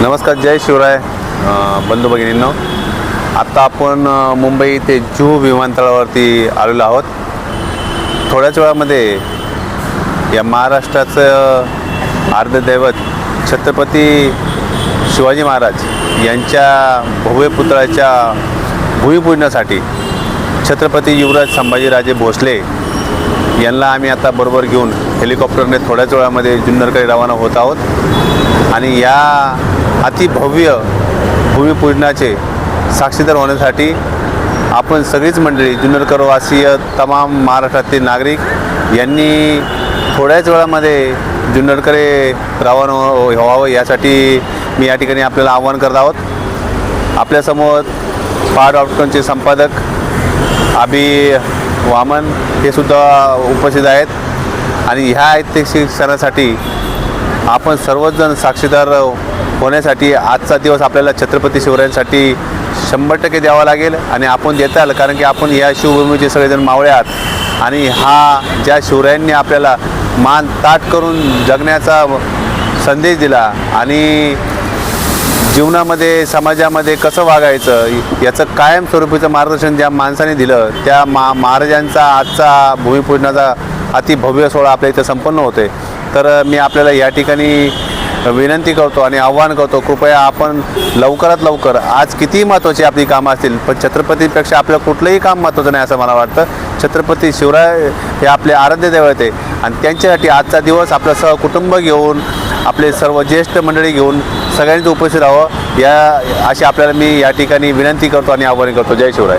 नमस्कार जय शिवराय. बंधू भगिनींनो आत्ता आपण मुंबई ते जुहू विमानतळावरती आलेलो आहोत. थोड्याच वेळामध्ये या महाराष्ट्राचं आर्धदैवत छत्रपती शिवाजी महाराज यांच्या भव्य पुतळ्याच्या भूमिपूजनासाठी छत्रपती युवराज संभाजीराजे भोसले यांना आम्ही आता बरोबर घेऊन हेलिकॉप्टरने थोड्याच वेळामध्ये जुन्नरकडे रवाना होत आहोत. आणि या अतिभव्य भूमिपूजनाचे साक्षीदार होण्यासाठी आपण सगळीच मंडळी जुन्नरकरवासीय तमाम महाराष्ट्रातील नागरिक यांनी थोड्याच वेळामध्ये जुन्नरकडे रवाना व्हावं यासाठी मी या ठिकाणी आपल्याला आवाहन करत आहोत. आपल्यासमोर पहाड डॉक्टरांचे संपादक अभि वामन हे सुद्धा उपस्थित आहेत. आणि ह्या ऐतिहासिक सणासाठी आपण सर्वजण साक्षीदार होण्यासाठी आजचा दिवस आपल्याला छत्रपती शिवरायांसाठी शंभर टक्के द्यावा लागेल आणि आपण देताल कारण की आपण या शिवभूमीचे सगळेजण मावळे आहात. आणि हा ज्या शिवरायांनी आपल्याला मान ताट करून जगण्याचा संदेश दिला आणि जीवनामध्ये समाजामध्ये कसं वागायचं याचं कायमस्वरूपीचं मार्गदर्शन ज्या माणसाने दिलं त्या मा महाराजांचा आजचा भूमिपूजनाचा अतिभव्य सोहळा आपल्या इथे संपन्न होते तर मी आपल्याला या ठिकाणी विनंती करतो आणि आव्हान करतो कृपया आपण लवकरात लवकर आज कितीही महत्त्वाची आपली कामं असतील पण छत्रपतीपेक्षा आपलं कुठलंही काम महत्त्वाचं नाही असं मला वाटतं. छत्रपती शिवराय हे आपले आराध्य दैवत आणि त्यांच्यासाठी आजचा दिवस आपलं सहकुटुंब घेऊन आपले सर्व ज्येष्ठ मंडळी घेऊन सगळ्यांनी उपस्थित राहावं. या अशी आपल्याला मी या ठिकाणी विनंती करतो आणि आव्हान करतो. जय शिवराय.